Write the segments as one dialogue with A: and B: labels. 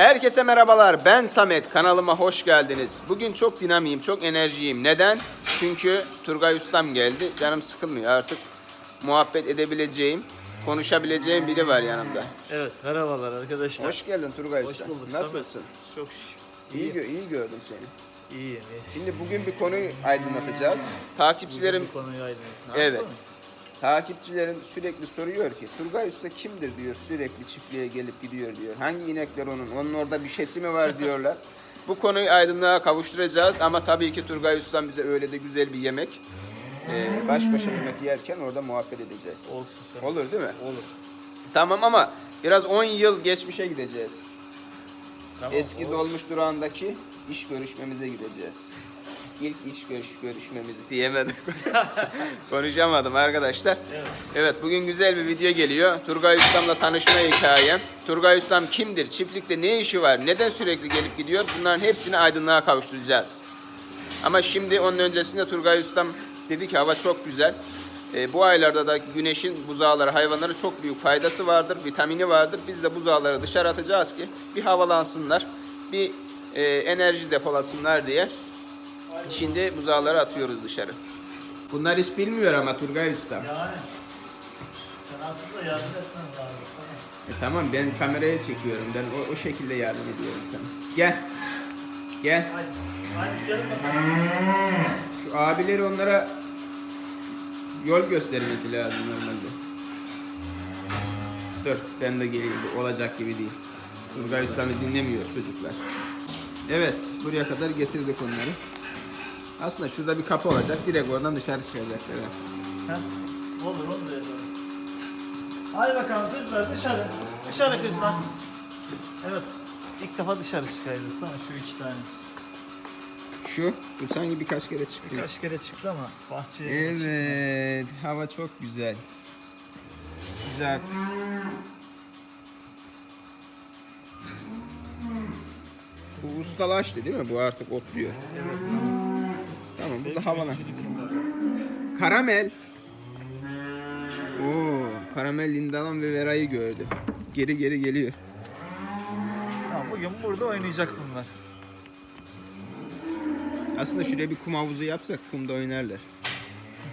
A: Herkese merhabalar. Ben Samet. Kanalıma hoş geldiniz. Bugün çok dinamiyim, çok enerjiyim. Neden? Çünkü Turgay Ustam geldi. Canım sıkılmıyor artık. Muhabbet edebileceğim, konuşabileceğim biri var yanımda.
B: Evet, merhabalar arkadaşlar.
A: Hoş geldin Turgay
B: Hoş
A: Usta.
B: bulduk.
A: Nasılsın?
B: Samet. Çok şükür.
A: İyi, gö- iyi gördüm seni.
B: iyiyim, iyi.
A: Şimdi bugün bir konuyu aydınlatacağız. Takipçilerim
B: Bu konuyu aydınlat.
A: Evet. Takipçilerim sürekli soruyor ki Turgay Usta kimdir diyor sürekli çiftliğe gelip gidiyor diyor. Hangi inekler onun? Onun orada bir şeysi mi var diyorlar. Bu konuyu aydınlığa kavuşturacağız ama tabii ki Turgay Usta'm bize öyle de güzel bir yemek. Ee, baş başa yemek yerken orada muhabbet edeceğiz.
B: Olsun sen.
A: Olur değil mi?
B: Olur.
A: Tamam ama biraz 10 yıl geçmişe gideceğiz.
B: Tamam,
A: Eski
B: olsun.
A: dolmuş durağındaki iş görüşmemize gideceğiz. İlk iş görüş görüşmemizi diyemedim. Konuşamadım arkadaşlar.
B: Evet.
A: Evet bugün güzel bir video geliyor. Turgay Ustam'la tanışma hikayem. Turgay Ustam kimdir? Çiftlikte ne işi var? Neden sürekli gelip gidiyor? Bunların hepsini aydınlığa kavuşturacağız. Ama şimdi onun öncesinde Turgay Ustam dedi ki hava çok güzel. E, bu aylarda da güneşin buzağları, hayvanlara çok büyük faydası vardır, vitamini vardır. Biz de buzağları dışarı atacağız ki bir havalansınlar, bir e, enerji depolasınlar diye. Şimdi buzağları atıyoruz dışarı. Bunlar hiç bilmiyor ama Turgay Ustam.
B: Yani sen aslında yardım etmen lazım.
A: E tamam ben kameraya çekiyorum. Ben o, o şekilde yardım ediyorum sana. Gel. Gel.
B: Hadi, hadi gel bakalım.
A: Şu abileri onlara yol göstermesi lazım normalde. Dur ben de geleyim. Bu olacak gibi değil. Turgay Usta'mı dinlemiyor çocuklar. Evet buraya kadar getirdik onları. Aslında şurada bir kapı olacak. Direkt oradan dışarı çıkacaklar.
B: Heh, Olur, onu da yaparız. Hadi bakalım kızlar dışarı. Dışarı kızlar. Evet. İlk defa dışarı çıkaydı sana şu iki tanesi.
A: Şu, bu sanki birkaç kere çıkıyor.
B: Kaç kere çıktı ama bahçeye çıktı.
A: Evet, hava çok güzel. Sıcak. Bu ustalaştı değil mi? Bu artık otluyor.
B: Evet.
A: Tamam,
B: gün var.
A: Karamel. Oo, Karamel Lindalan ve Vera'yı gördü. Geri geri geliyor.
B: Tamam, bugün burada oynayacak bunlar.
A: Aslında şuraya bir kum havuzu yapsak kumda oynarlar.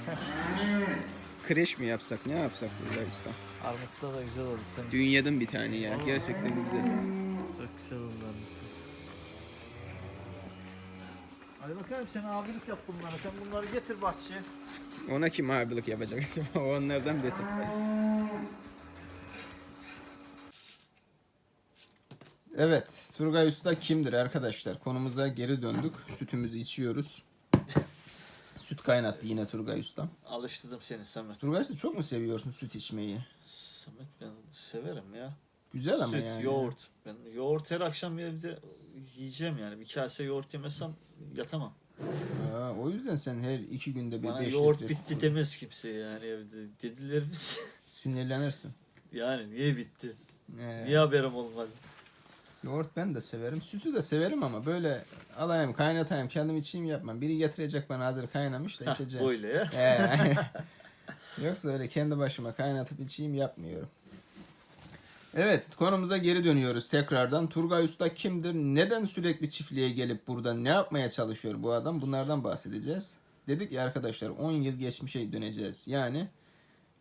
A: Kreş mi yapsak, ne yapsak burada usta?
B: Armut'ta da güzel oldu. Sen
A: Dün yedim bir tane ya. Gerçekten güzel.
B: Çok güzel oldu Armut'ta. Hadi bakalım sen abilik yap bunlara. Sen bunları getir bahçeye.
A: Ona kim abilik yapacak acaba? O onlardan beter. Evet, Turgay Usta kimdir arkadaşlar? Konumuza geri döndük. Sütümüzü içiyoruz. Süt kaynattı yine Turgay Usta.
B: Alıştırdım seni Samet.
A: Turgay Usta çok mu seviyorsun süt içmeyi?
B: Samet ben severim ya.
A: Güzel ama
B: Süt,
A: yani.
B: yoğurt. Ben yoğurt her akşam evde yiyeceğim yani. Bir kase yoğurt yemesem yatamam.
A: Aa, o yüzden sen her iki günde bir
B: Bana
A: beş
B: yoğurt
A: litre
B: bitti
A: süt-
B: demez kimse yani evde. Dediler mi?
A: Sinirlenirsin.
B: yani niye bitti?
A: Ee,
B: Niye haberim olmadı?
A: Yoğurt ben de severim. Sütü de severim ama böyle alayım kaynatayım kendim içeyim yapmam. Biri getirecek bana hazır kaynamış da içeceğim.
B: Böyle ya.
A: Ee, Yoksa öyle kendi başıma kaynatıp içeyim yapmıyorum. Evet konumuza geri dönüyoruz tekrardan. Turgay Usta kimdir? Neden sürekli çiftliğe gelip burada ne yapmaya çalışıyor bu adam? Bunlardan bahsedeceğiz. Dedik ya arkadaşlar 10 yıl geçmişe döneceğiz. Yani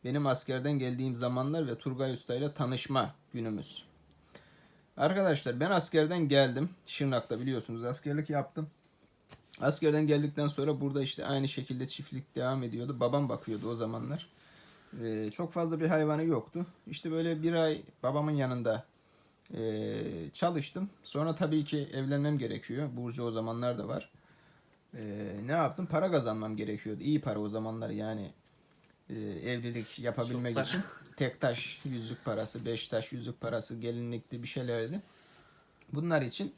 A: benim askerden geldiğim zamanlar ve Turgay Usta ile tanışma günümüz. Arkadaşlar ben askerden geldim. Şırnak'ta biliyorsunuz askerlik yaptım. Askerden geldikten sonra burada işte aynı şekilde çiftlik devam ediyordu. Babam bakıyordu o zamanlar. Ee, çok fazla bir hayvanı yoktu. İşte böyle bir ay babamın yanında ee, çalıştım. Sonra tabii ki evlenmem gerekiyor. Burcu o zamanlar da var. Ee, ne yaptım? Para kazanmam gerekiyordu. İyi para o zamanlar yani ee, evlilik yapabilmek
B: Çok
A: için. Tek taş yüzük parası, beş taş yüzük parası, gelinlikti bir şeylerdi. Bunlar için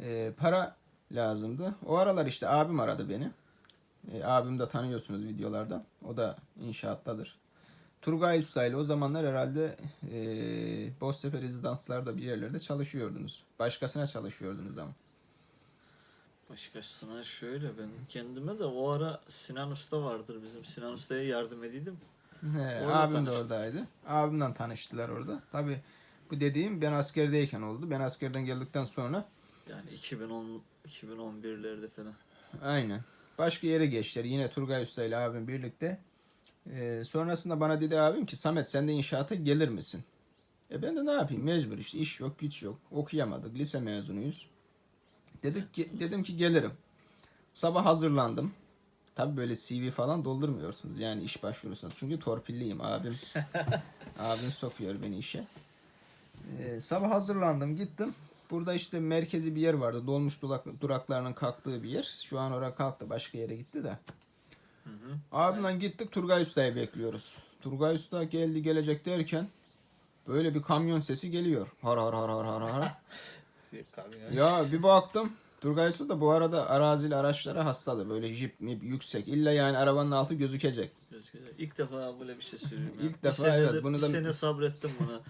A: ee, para lazımdı. O aralar işte abim aradı beni. E, abim de tanıyorsunuz videolardan. O da inşaattadır. Turgay Usta ile o zamanlar herhalde e, Boztepe rezidanslarda bir yerlerde çalışıyordunuz. Başkasına çalışıyordunuz ama.
B: Başkasına şöyle ben kendime de o ara Sinan Usta vardır bizim. Sinan Usta'ya yardım ediydim.
A: He,
B: Orada
A: abim de
B: tanıştık.
A: oradaydı. Abimden tanıştılar orada. Tabi Bu dediğim ben askerdeyken oldu. Ben askerden geldikten sonra
B: Yani 2010 2011'lerde falan.
A: aynen. Başka yere geçtiler. Yine Turgay Usta ile abim birlikte. Ee, sonrasında bana dedi abim ki Samet sen de inşaata gelir misin? E ben de ne yapayım mecbur işte iş yok güç yok okuyamadık lise mezunuyuz. Dedik ki, dedim ki gelirim. Sabah hazırlandım. Tabi böyle CV falan doldurmuyorsunuz yani iş başvurusunda. Çünkü torpilliyim abim. abim sokuyor beni işe. Ee, sabah hazırlandım gittim. Burada işte merkezi bir yer vardı. Dolmuş durak, duraklarının kalktığı bir yer. Şu an oraya kalktı başka yere gitti de.
B: Hı hı.
A: Abimle gittik Turgay Usta'yı bekliyoruz. Turgay Usta geldi gelecek derken böyle bir kamyon sesi geliyor. Har har har har har har. Ya bir baktım. Turgay Usta da bu arada arazili araçlara hastalı. Böyle jip mi yüksek. İlla yani arabanın altı gözükecek.
B: Gözüküyor. İlk defa böyle bir şey sürüyorum.
A: İlk
B: Bir
A: defa, evet, bunu
B: bir
A: da-
B: sene sabrettim buna.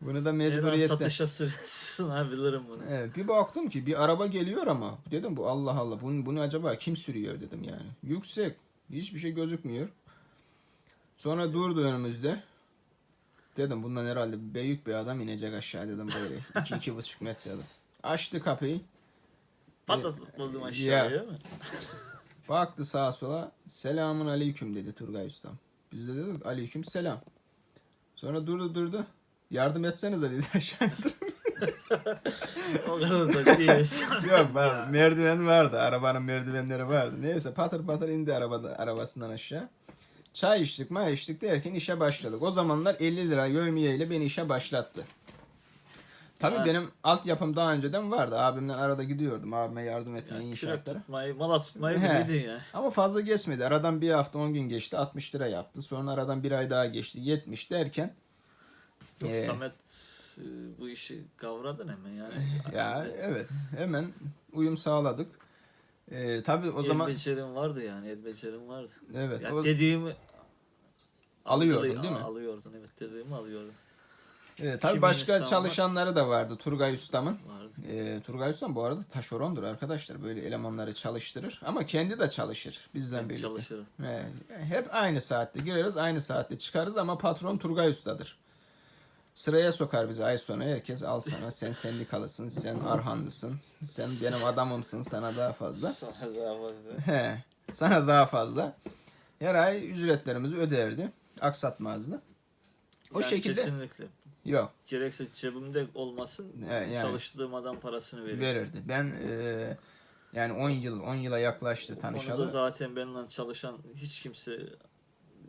A: Bunu da mecburiyetten.
B: satışa sunabilirim bunu.
A: Evet, bir baktım ki bir araba geliyor ama dedim bu Allah Allah bunu, bunu acaba kim sürüyor dedim yani. Yüksek. Hiçbir şey gözükmüyor. Sonra durdu önümüzde. Dedim bundan herhalde büyük bir adam inecek aşağı dedim böyle. 2 iki, buçuk metrede. Açtı kapıyı.
B: Patlatmadım
A: Ya.
B: aşağıya mı?
A: Baktı sağa sola. Selamun aleyküm dedi Turgay Ustam. Biz de dedik aleyküm selam. Sonra durdu durdu. Yardım etsenize dedi aşağı indir.
B: O kadar da değil.
A: Yok ben, merdiven vardı. Arabanın merdivenleri vardı. Neyse patır patır indi arabada, arabasından aşağı. Çay içtik, may içtik derken işe başladık. O zamanlar 50 lira yövmiye ile beni işe başlattı. Tabii
B: Ha.
A: benim altyapım daha önceden vardı. Abimden arada gidiyordum. Abime yardım etmeye
B: Yani
A: inşaatlara.
B: tutmayı, mala tutmayı
A: He.
B: bildin ya.
A: Ama fazla geçmedi. Aradan bir hafta 10 gün geçti. 60 lira yaptı. Sonra aradan bir ay daha geçti. 70 derken
B: Yok
A: Ee,
B: Samet bu işi kavradın hemen yani.
A: ya evet hemen uyum sağladık. Ee, tabii o
B: el
A: zaman
B: becerim vardı yani el becerim vardı.
A: evet
B: Ya
A: o-
B: dediğimi
A: Alıyordun, değil mi?
B: Alıyordun evet dediğimi alıyordun.
A: Evet, tabii
B: Kimin
A: başka çalışanları da vardı Turgay Ustam'ın.
B: Vardı.
A: Ee, Turgay Ustam bu arada taşerondur arkadaşlar. Böyle elemanları çalıştırır. Ama kendi de çalışır bizden
B: Ben
A: birlikte.
B: çalışırım.
A: He, hep aynı saatte gireriz, aynı saatte çıkarız ama patron Turgay Usta'dır. Sıraya sokar bizi ay sonu. Herkes al sana. Sen sendikalısın, sen arhandısın, sen benim adamımsın, sana daha fazla.
B: Sana daha fazla.
A: He, sana daha fazla. Her ay ücretlerimizi öderdi. Aksatmazdı. O
B: Yani
A: şekilde
B: Kesinlikle.
A: yok.
B: Gerekse cebimde olmasın
A: yani.
B: çalıştığım adam parasını verir.
A: verirdi. Ben e, yani 10 yıl 10 yıla yaklaştı
B: konuda
A: tanışalı.
B: zaten benimle çalışan hiç kimse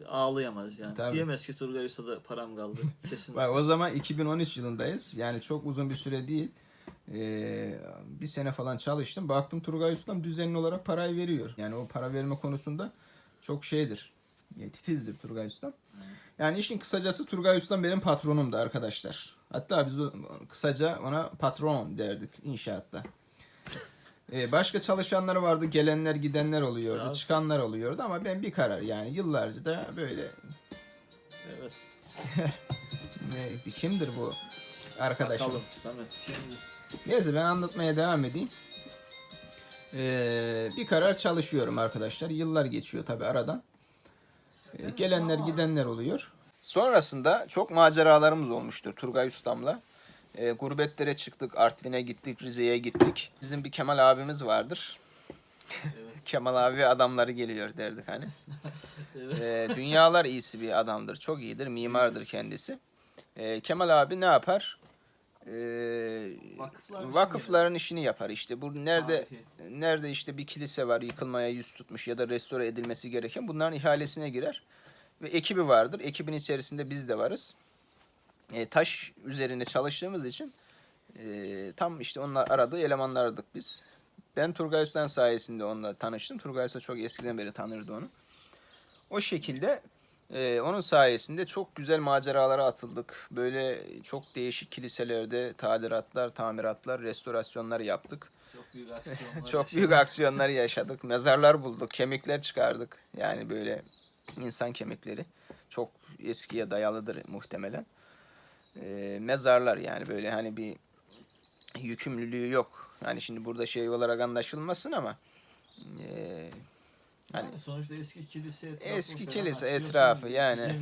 B: ağlayamaz yani.
A: Tabii.
B: Diyemez ki Turgay Usta'da param kaldı. Kesin.
A: Bak o zaman 2013 yılındayız. Yani çok uzun bir süre değil. Ee, bir sene falan çalıştım. Baktım Turgay Ustam düzenli olarak parayı veriyor. Yani o para verme konusunda çok şeydir. E, titizdir Turgay Ustam. Yani işin kısacası Turgay Ustam benim patronumdu arkadaşlar. Hatta biz o- kısaca ona patron derdik inşaatta. Ee, başka çalışanları vardı. Gelenler gidenler oluyordu.
B: Sağ ol.
A: Çıkanlar oluyordu ama ben bir karar yani yıllarca da böyle
B: evet.
A: ne, kimdir bu arkadaşım?
B: Bakalım Samet. Şimdi
A: Neyse ben anlatmaya devam edeyim. Ee, bir karar çalışıyorum arkadaşlar. Yıllar geçiyor tabi aradan. Ee, gelenler gidenler oluyor. Sonrasında çok maceralarımız olmuştur Turgay Ustam'la. Ee, gurbetlere çıktık, Artvin'e gittik, Rize'ye gittik. Bizim bir Kemal abimiz vardır. Kemal abi adamları geliyor derdik hani.
B: evet.
A: Ee, dünyalar iyisi bir adamdır. Çok iyidir. Mimardır kendisi. Ee, Kemal abi ne yapar? Ee,
B: Vakıfların
A: vakıfların işini yapar işte. Bu nerede
B: Tarihi.
A: nerede işte bir kilise var yıkılmaya yüz tutmuş ya da restore edilmesi gereken bunların ihalesine girer. Ve ekibi vardır. Ekibin içerisinde biz de varız. Ee, taş üzerine çalıştığımız için e, tam işte onlar aradığı elemanlardık biz. Ben Turgay Usta'nın sayesinde onunla tanıştım. Turgay Usta çok eskiden beri tanırdı onu. O şekilde e, onun sayesinde çok güzel maceralara atıldık. Böyle çok değişik kiliselerde tadilatlar, tamiratlar, restorasyonlar yaptık.
B: Çok büyük aksiyonlar.
A: Çok büyük aksiyonlar yaşadık. Mezarlar bulduk, kemikler çıkardık. Yani böyle insan kemikleri. Çok eskiye dayalıdır muhtemelen. E, mezarlar yani böyle hani bir yükümlülüğü yok. Yani şimdi burada şey olarak anlaşılmasın ama e, hani
B: Yani sonuçta eski kilise etrafı
A: Eski kilise etrafı yani.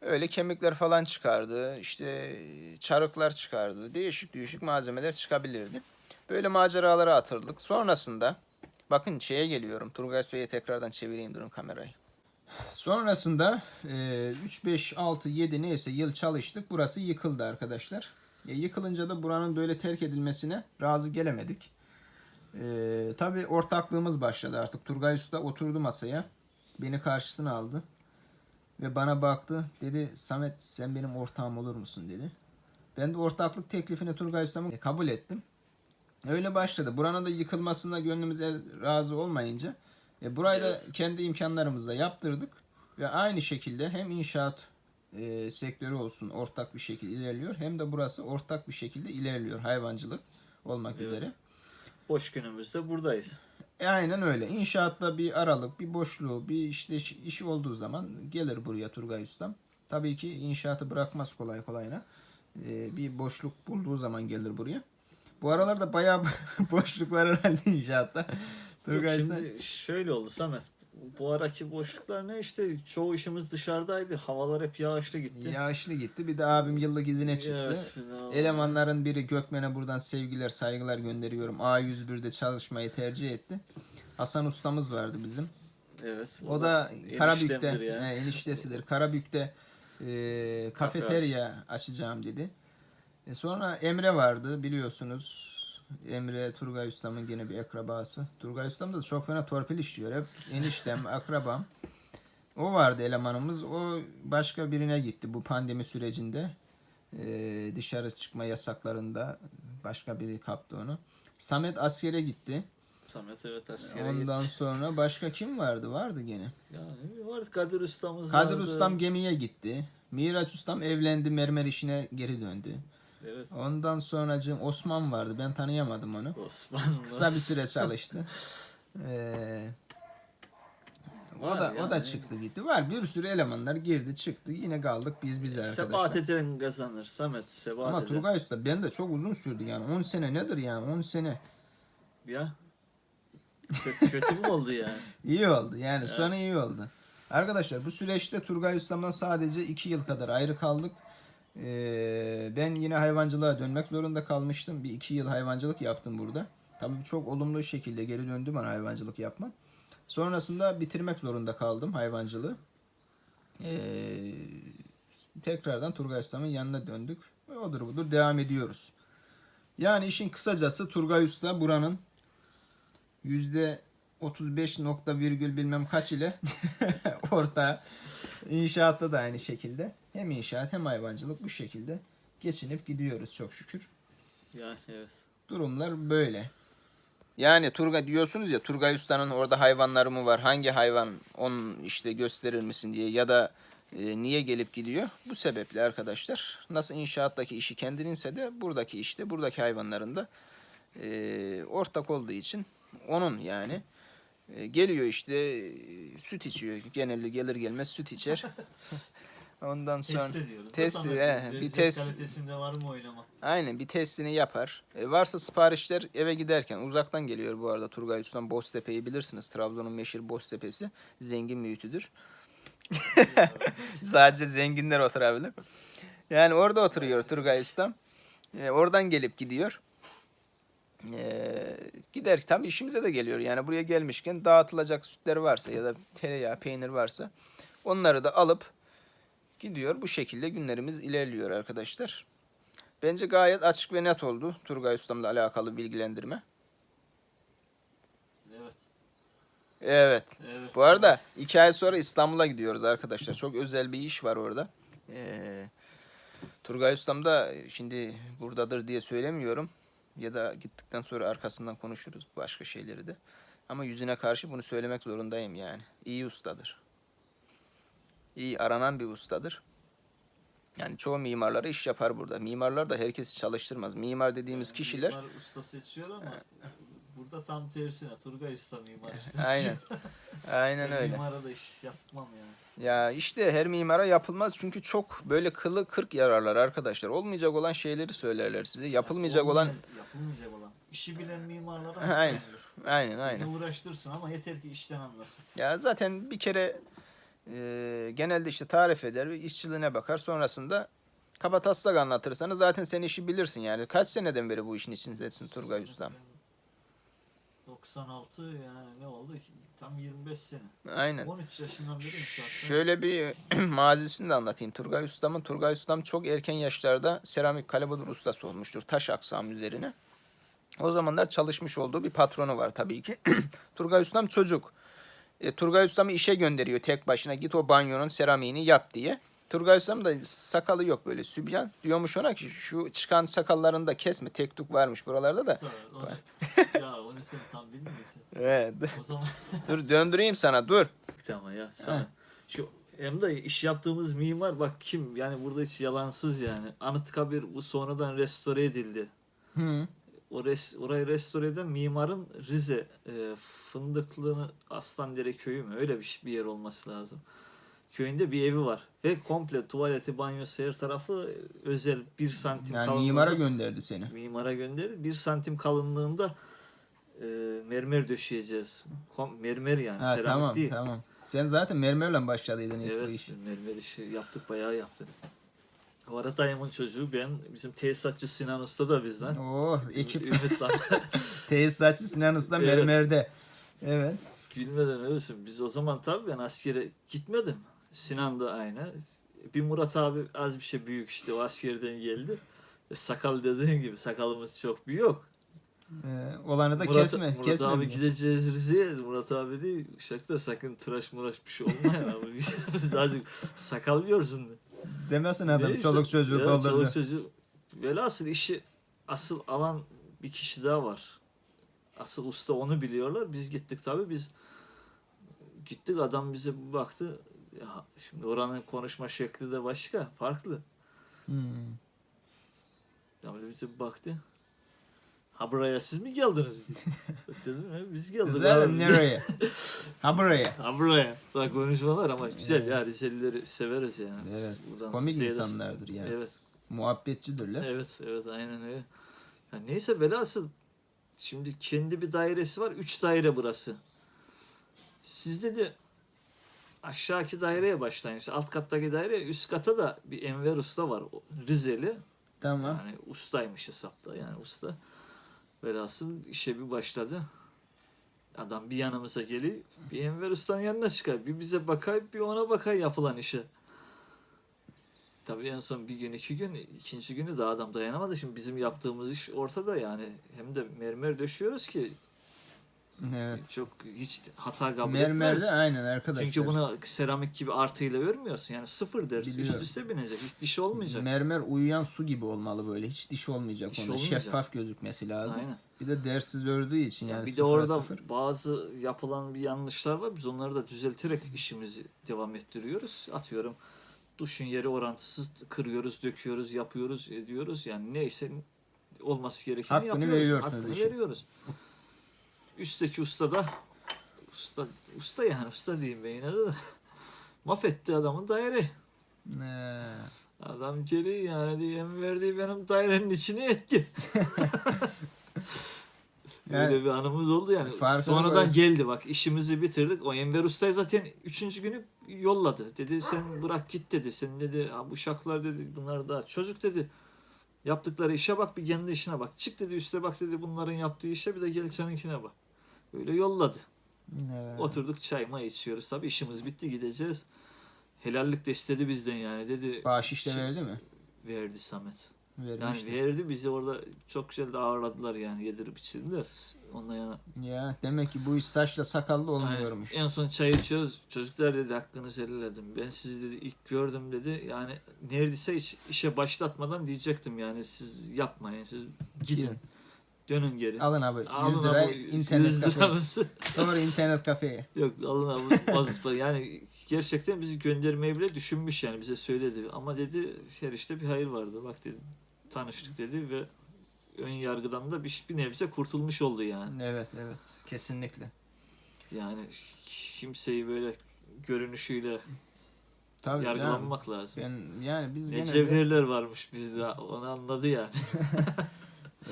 A: Öyle kemikler falan çıkardı. işte çarıklar çıkardı. Değişik değişik malzemeler çıkabilirdi. Böyle maceralara atırdık. Sonrasında bakın şeye geliyorum. Turgay Soy'a tekrardan çevireyim durun kamerayı. Sonrasında e, 3, 5, 6, 7 neyse yıl çalıştık. Burası yıkıldı arkadaşlar. E, yıkılınca da buranın böyle terk edilmesine razı gelemedik. E, tabii ortaklığımız başladı artık. Turgay Usta oturdu masaya. Beni karşısına aldı. Ve bana baktı. Dedi Samet sen benim ortağım olur musun dedi. Ben de ortaklık teklifini Turgay Usta'mın kabul ettim. Öyle başladı. Buranın da yıkılmasına gönlümüz razı olmayınca e, burayı da
B: Evet.
A: kendi imkanlarımızla yaptırdık. Ve aynı şekilde hem inşaat e, sektörü olsun ortak bir şekilde ilerliyor. Hem de burası ortak bir şekilde ilerliyor. Hayvancılık olmak
B: Evet.
A: üzere.
B: Boş günümüzde buradayız.
A: E, aynen öyle. İnşaatta bir aralık, bir boşluğu, bir işte iş- olduğu zaman gelir buraya Turgay Ustam. Tabii ki inşaatı bırakmaz kolay kolayına. E, bir boşluk bulduğu zaman gelir buraya. Bu aralarda bayağı boşluk var herhalde inşaatta.
B: Yok,
A: Turgay Usta-
B: şimdi şöyle oldu Samet. Bu araki boşluklar ne işte çoğu işimiz dışarıdaydı. Havalar hep yağışlı gitti.
A: Yağışlı gitti. Bir de abim yıllık izine çıktı.
B: Evet, bir
A: Elemanların biri Gökmen'e buradan sevgiler, saygılar gönderiyorum. A101'de çalışmayı tercih etti. Hasan ustamız vardı bizim.
B: Evet.
A: O da Karabük'te,
B: eniştemdir ya.
A: he, eniştesidir. Karabük'te e, kafeterya açacağım dedi. E, sonra Emre vardı biliyorsunuz. Emre Turgay Ustam'ın gene bir akrabası. Turgay Ustam da çok fena torpil işliyor. Hep eniştem, akrabam. O vardı elemanımız. O başka birine gitti bu pandemi sürecinde. E, dışarı çıkma yasaklarında başka biri kaptı onu. Samet askere gitti.
B: Samet evet askere
A: Ondan
B: gitti.
A: sonra başka kim vardı? Vardı gene.
B: Ya ne bileyim, vardı Kadir ustamız
A: Kadir
B: vardı.
A: Ustam gemiye gitti. Miraç Ustam evlendi, mermer işine geri döndü.
B: Evet.
A: Ondan sonracığım Osman vardı. Ben tanıyamadım onu.
B: Osman
A: Kısa bir süre çalıştı. Ee, o
B: Var
A: da o da
B: yani.
A: çıktı gitti. Var bir sürü elemanlar girdi çıktı. Yine kaldık biz
B: Sebat
A: arkadaşlar.
B: eden kazanır Samet. Sebat
A: Ama
B: eden.
A: Turgay Usta ben de çok uzun sürdü yani. 10 sene nedir yani? 10 sene.
B: Ya. Kö- kötü mü oldu yani?
A: İyi oldu yani sonu iyi oldu. Arkadaşlar bu süreçte Turgay Ustam'dan sadece 2 yıl kadar ayrı kaldık. Ee, ben yine hayvancılığa dönmek zorunda kalmıştım. Bir iki yıl hayvancılık yaptım burada. Tabii çok olumlu şekilde geri döndüm bana hayvancılık yapmam. Sonrasında bitirmek zorunda kaldım hayvancılığı. Ee, tekrardan Turgay Ustam'ın yanına döndük. Odur budur devam ediyoruz. Yani işin kısacası Turgay Usta buranın yüzde 35 nokta virgül bilmem kaç ile orta inşaatta da aynı şekilde hem inşaat hem hayvancılık bu şekilde geçinip gidiyoruz çok şükür.
B: Yani evet.
A: Durumlar böyle. Yani Turgay diyorsunuz ya Turgay Usta'nın orada hayvanları mı var? Hangi hayvan onun işte gösterir misin diye ya da e, niye gelip gidiyor? Bu sebeple arkadaşlar nasıl inşaattaki işi kendininse de buradaki işte buradaki hayvanların da e, ortak olduğu için onun yani e, geliyor işte e, süt içiyor. Genelde gelir gelmez süt içer. Ondan sonra
C: Test ediyoruz.
A: Test,
C: Samet,
A: he, bir test-
C: kalitesinde var mı oynama?
A: Aynen bir testini yapar. E, varsa siparişler eve giderken uzaktan geliyor bu arada Turgay Usta'nın Boztepe'yi bilirsiniz. Trabzon'un meşhur Boztepe'si zengin mühütüdür. Sadece zenginler oturabilir. Yani orada oturuyor Turgay Ustam. E, oradan gelip gidiyor. E, gider tabii işimize de geliyor. Yani buraya gelmişken dağıtılacak sütler varsa ya da tereyağı, peynir varsa onları da alıp gidiyor. Bu şekilde günlerimiz ilerliyor arkadaşlar. Bence gayet açık ve net oldu Turgay Ustam'la alakalı bilgilendirme.
C: Evet.
A: Evet.
C: Evet.
A: Bu arada iki ay sonra İstanbul'a gidiyoruz arkadaşlar. Çok özel bir iş var orada. Ee, Turgay Ustam da şimdi buradadır diye söylemiyorum. Ya da gittikten sonra arkasından konuşuruz başka şeyleri de. Ama yüzüne karşı bunu söylemek zorundayım yani. İyi ustadır. İyi aranan bir ustadır. Yani çoğu mimarlara iş yapar burada. Mimarlar da herkesi çalıştırmaz. Mimar dediğimiz
C: Yani
A: kişiler
C: Mimar usta seçiyor ama burada tam tersine Turgay usta mimar işte.
A: aynen. Aynen öyle.
C: Mimara da iş yapmam yani.
A: Ya işte her mimara yapılmaz çünkü çok böyle kılı kırk yararlar arkadaşlar. Olmayacak olan şeyleri söylerler size. Yapılmayacak olan
C: Olmayacak- Yapılmayacak olan. İşi bilen mimarlara
A: Aynen. aynen aynen.
C: uğraştırsın ama yeter ki işten anlasın.
A: Ya zaten bir kere Ee, genelde işte tarif eder ve işçiliğine bakar. Sonrasında kabataslak anlatırsanız zaten sen işi bilirsin yani. Kaç seneden beri bu işin içindesin Turgay Ustam?
B: 96 yani ne oldu? Tam 25 sene.
A: Aynen.
B: 13 yaşından beri inşaatta.
A: Şöyle bir mazisini de anlatayım Turgay Ustam'ın. Turgay Ustam çok erken yaşlarda seramik kalabalık ustası olmuştur. Taş aksam üzerine. O zamanlar çalışmış olduğu bir patronu var tabii ki. Turgay Ustam çocuk. E, Turgay Ustam'ı işe gönderiyor tek başına. Git o banyonun seramiğini yap diye. Turgay Ustam da sakalı yok böyle sübyan. Diyormuş ona ki şu çıkan sakallarını da kesme. Tek tuk varmış buralarda da.
B: Sağ ol, onu- ya onu sen tam bilmiyorsun.
A: Evet.
B: O zaman
A: dur döndüreyim sana dur.
B: ama ya sana. Şu hem de iş yaptığımız mimar bak kim yani burada hiç yalansız yani. Anıtkabir bu sonradan restore edildi.
A: Hı.
B: O res, orayı restore eden mimarın Rize e, Fındıklı'nın Aslandere köyü mü öyle bir, bir yer olması lazım. Köyünde bir evi var ve komple tuvaleti, banyosu her tarafı özel bir santim
A: Yani
B: kalınlığında-
A: mimara gönderdi seni.
B: mimara gönderir. Bir santim kalınlığında e, mermer döşeyeceğiz. Kom, mermer yani
A: Ha,
B: seramik
A: tamam
B: değil.
A: tamam. Sen zaten mermerle başladıydın ilk bu
B: Evet
A: işi.
B: mermer işi yaptık bayağı yaptık. O arada dayımın çocuğu ben bizim tesisatçı Sinan Usta da bizden.
A: Oh ekip
B: Ümit lan.
A: tesisatçı Sinan Usta
B: Evet.
A: mermerde. Evet.
B: Gülmeden ölürsün. Biz o zaman tabii ben askere gitmedim. Sinan da aynı. Bir Murat abi az bir şey büyük işte o askerden geldi. E, sakal dediğin gibi sakalımız çok büyük.
A: Ee, olanı da
B: Murat,
A: kesme.
B: Murat
A: kesme.
B: abi gideceğiz Rize'ye. Murat abi değil. Uşakta sakın tıraş muraş bir şey olmayın abi. Biz daha çok sakal görsün. de.
A: Demesin adam
B: Neyse.
A: çoluk çocuğu
B: Ya,
A: doldurdu.
B: Çoluk çocuğu. Velhasıl işi asıl alan bir kişi daha var. Asıl usta onu biliyorlar. Biz gittik tabii biz gittik adam bize bir baktı. Ya, şimdi oranın konuşma şekli de başka, farklı.
A: Hmm.
B: Böyle bize bir baktı. Ha buraya siz mi geldiniz? dedi. Dedim "He, biz geldik.
A: Güzel
B: abi."
A: nereye? ha buraya.
B: Ha buraya. Bak konuşmalar ama güzel ya Rizelileri severiz yani.
A: Evet.
B: Buradan
A: Komik
B: seyredesin.
A: insanlardır yani.
B: Evet.
A: Muhabbetçidirler.
B: Evet, evet aynen öyle. Ya neyse velhasıl şimdi kendi bir dairesi var. Üç daire burası. Siz dedi aşağıki daireye başlayın. İşte alt kattaki daire, üst kata da bir Enver Usta var. Rizeli.
A: Tamam.
B: Yani ustaymış hesapta yani usta. Velhasıl işe bir başladı. Adam bir yanımıza geliyor. Bir Enver Usta'nın yanına çıkar. Bir bize bakar, bir ona bakar yapılan işe. Tabii en son bir gün, iki gün, ikinci günü de adam dayanamadı. Şimdi bizim yaptığımız iş ortada yani. Hem de mermer döşüyoruz ki
A: Evet.
B: çok hiç hata kabul
A: Mermerde
B: etmez.
A: aynen arkadaşlar.
B: Çünkü bunu seramik gibi artıyla örmüyorsun. Yani sıfır.
A: Biliyorum.
B: Üst üste binecek. Hiç diş olmayacak.
A: Mermer uyuyan su gibi olmalı böyle. Hiç diş olmayacak
B: Diş
A: onda.
B: olmayacak.
A: Şeffaf gözükmesi lazım.
B: Aynen.
A: Bir de dersiz ördüğü için yani
B: bir de orada
A: sıfır.
B: bazı yapılan bir yanlışlar var. Biz onları da düzelterek işimizi devam ettiriyoruz. Atıyorum duşun yeri orantısız kırıyoruz, döküyoruz, yapıyoruz, ediyoruz. Yani neyse olması gerekeni
A: Hakkını
B: yapıyoruz.
A: veriyorsunuz
B: Hakkını
A: işin.
B: veriyoruz. Üstteki usta da usta, usta yani usta diyeyim ben yine de. Mahvetti adamın daire.
A: Ee,
B: Adam geliyor yani diye verdiği benim dairenin içine etti.
A: Yani-
B: Öyle bir anımız oldu yani. Sonradan
A: böyle-
B: geldi bak işimizi bitirdik. O Enver Usta'yı zaten üçüncü günü yolladı. Dedi sen bırak git dedi. Sen dedi "Ha, bu şaklar dedi bunlar da çocuk dedi. Yaptıkları işe bak bir kendi işine bak. Çık dedi üste bak dedi bunların yaptığı işe bir de gel seninkine bak. Öyle yolladı.
A: evet.
B: Oturduk çay may içiyoruz. Tabii işimiz bitti gideceğiz. Helallik de istedi bizden yani dedi.
A: Bahşiş de
B: Siz-
A: verdi mi?
B: Verdi Samet. Yani
A: Vermişti.
B: verdi bizi orada çok güzel de ağırladılar yani yedirip içirdiler. Ondan yana.
A: Ya demek ki bu iş saçla sakallı olmuyormuş.
B: En son çay içiyoruz. Çocuklar dedi hakkınızı helal. Ben sizi dedi ilk gördüm dedi. Yani neredeyse hiç işe başlatmadan diyecektim yani siz yapmayın. Siz gidin. Dönün geri.
A: Alın abi 100
B: Alın
A: lira
B: abi,
A: internet
B: 100
A: kafeye.
B: liranızı.
A: Doğru internet kafeye.
B: Yok alın abi bazı. Yani gerçekten bizi göndermeyi bile düşünmüş yani bize söyledi. Ama dedi her işte bir hayır vardı. Bak dedi tanıştık dedi ve ön yargıdan da bir, bir nebze kurtulmuş oldu yani.
A: Evet evet kesinlikle.
B: Yani kimseyi böyle görünüşüyle
A: Tabii canım.
B: yargılanmak lazım.
A: Ben yani biz
B: Ne cevherler varmış bizde onu anladı yani.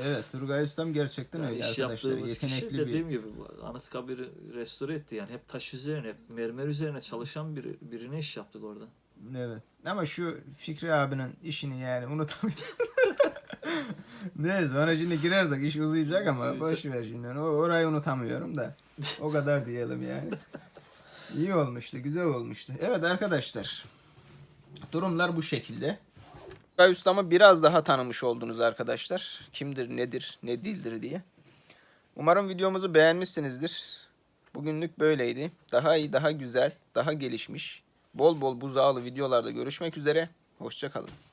A: Evet Turgay Ustam gerçekten
B: Yani
A: öyle
B: iş
A: arkadaşlar.
B: yaptığımız kişi
A: Yetenekli bir.
B: dediğim gibi Anıtkabir'i restore etti yani hep taş üzerine, hep mermer üzerine çalışan biri, birine iş yaptık orada.
A: Evet. Ama şu Fikri abinin işini yani unutamıyorum. Neyse ona şimdi girersek iş uzayacak ama boş ver şimdi. O, orayı unutamıyorum da. O kadar diyelim yani. İyi olmuştu, güzel olmuştu. Evet arkadaşlar. Durumlar bu şekilde. Turgay Ustam'ı biraz daha tanımış oldunuz arkadaşlar. Kimdir, nedir, ne değildir diye. Umarım videomuzu beğenmişsinizdir. Bugünlük böyleydi. Daha iyi, daha güzel, daha gelişmiş, bol bol buzağılı videolarda görüşmek üzere. Hoşçakalın.